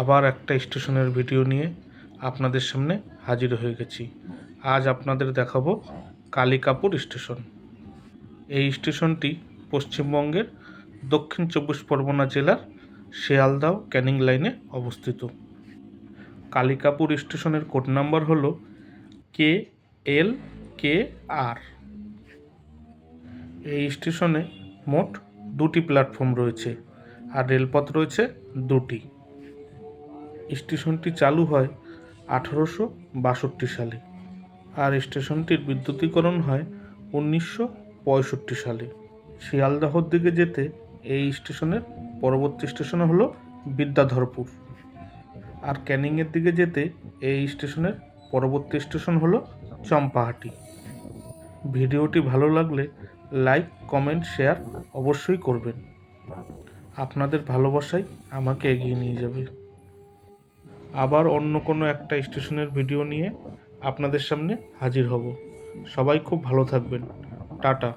আবার একটা স্টেশনের ভিডিও নিয়ে আপনাদের সামনে হাজির হয়ে গেছি। আজ আপনাদের দেখাবো কালিকাপুর স্টেশন। এই স্টেশনটি পশ্চিমবঙ্গের দক্ষিণ চব্বিশ পরগনা জেলার শিয়ালদাহ ক্যানিং লাইনে অবস্থিত। কালিকাপুর স্টেশনের কোড নাম্বার হলো কে এল কে আর। এই স্টেশনে মোট দুটি প্ল্যাটফর্ম রয়েছে আর রেলপথ রয়েছে দুটি। স্টেশনটি চালু হয় আঠারোশো বাষট্টি সালে আর স্টেশনটির বিদ্যুতীকরণ হয় উনিশশো পঁয়ষট্টি সালে। শিয়ালদাহর দিকে যেতে এই স্টেশনের পরবর্তী স্টেশন হলো বিদ্যাধরপুর। আর ক্যানিংয়ের দিকে যেতে এই স্টেশনের পরবর্তী স্টেশন হলো চম্পাহাটি। ভিডিওটি ভালো লাগলে লাইক, কমেন্ট, শেয়ার অবশ্যই করবেন। আপনাদের ভালোবাসাই আমাকে এগিয়ে নিয়ে যাবে। আবার অন্য কোনো একটা স্টেশনের ভিডিও নিয়ে আপনাদের সামনে হাজির হব। সবাই খুব ভালো থাকবেন। টাটা।